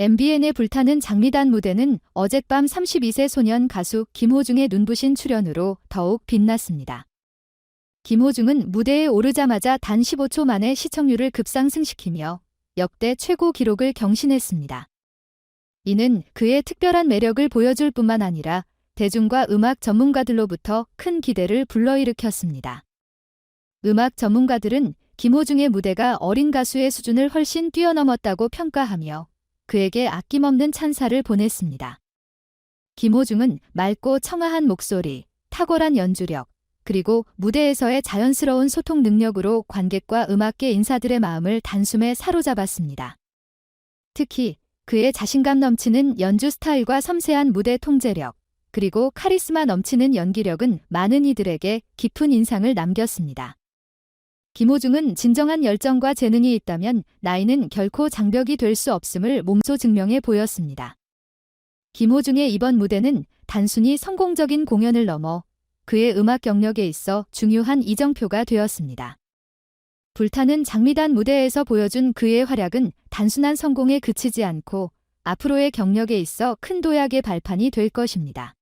MBN의 불타는 장미단 무대는 어젯밤 32세 소년 가수 김호중의 눈부신 출연으로 더욱 빛났습니다. 김호중은 무대에 오르자마자 단 15초 만에 시청률을 급상승시키며 역대 최고 기록을 경신했습니다. 이는 그의 특별한 매력을 보여줄 뿐만 아니라 대중과 음악 전문가들로부터 큰 기대를 불러일으켰습니다. 음악 전문가들은 김호중의 무대가 어린 가수의 수준을 훨씬 뛰어넘었다고 평가하며 그에게 아낌없는 찬사를 보냈습니다. 김호중은 맑고 청아한 목소리, 탁월한 연주력, 그리고 무대에서의 자연스러운 소통 능력으로 관객과 음악계 인사들의 마음을 단숨에 사로잡았습니다. 특히 그의 자신감 넘치는 연주 스타일과 섬세한 무대 통제력, 그리고 카리스마 넘치는 연기력은 많은 이들에게 깊은 인상을 남겼습니다. 김호중은 진정한 열정과 재능이 있다면 나이는 결코 장벽이 될 수 없음을 몸소 증명해 보였습니다. 김호중의 이번 무대는 단순히 성공적인 공연을 넘어 그의 음악 경력에 있어 중요한 이정표가 되었습니다. 불타는 장미단 무대에서 보여준 그의 활약은 단순한 성공에 그치지 않고 앞으로의 경력에 있어 큰 도약의 발판이 될 것입니다.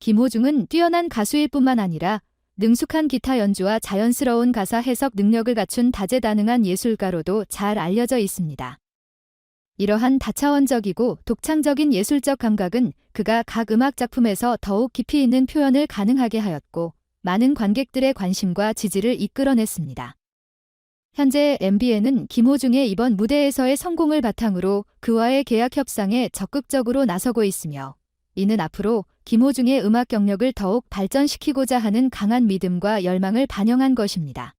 김호중은 뛰어난 가수일 뿐만 아니라 능숙한 기타 연주와 자연스러운 가사 해석 능력을 갖춘 다재다능한 예술가로도 잘 알려져 있습니다. 이러한 다차원적이고 독창적인 예술적 감각은 그가 각 음악 작품에서 더욱 깊이 있는 표현을 가능하게 하였고 많은 관객들의 관심과 지지를 이끌어냈습니다. 현재 MBN은 김호중의 이번 무대에서의 성공을 바탕으로 그와의 계약 협상에 적극적으로 나서고 있으며 이는 앞으로 김호중의 음악 경력을 더욱 발전시키고자 하는 강한 믿음과 열망을 반영한 것입니다.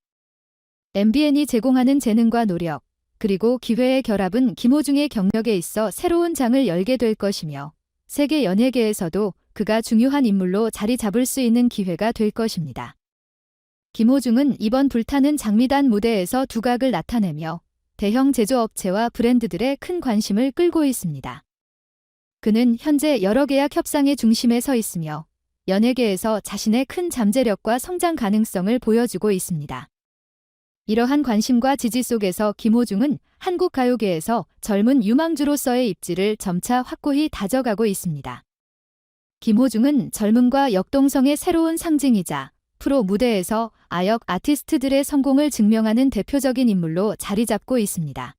MBN이 제공하는 재능과 노력, 그리고 기회의 결합은 김호중의 경력에 있어 새로운 장을 열게 될 것이며 세계 연예계에서도 그가 중요한 인물로 자리 잡을 수 있는 기회가 될 것입니다. 김호중은 이번 불타는 장미단 무대에서 두각을 나타내며 대형 제조업체와 브랜드들의 큰 관심을 끌고 있습니다. 그는 현재 여러 계약 협상의 중심에 서 있으며 연예계에서 자신의 큰 잠재력과 성장 가능성을 보여주고 있습니다. 이러한 관심과 지지 속에서 김호중은 한국 가요계에서 젊은 유망주로서의 입지를 점차 확고히 다져가고 있습니다. 김호중은 젊음과 역동성의 새로운 상징이자 프로 무대에서 아역 아티스트들의 성공을 증명하는 대표적인 인물로 자리 잡고 있습니다.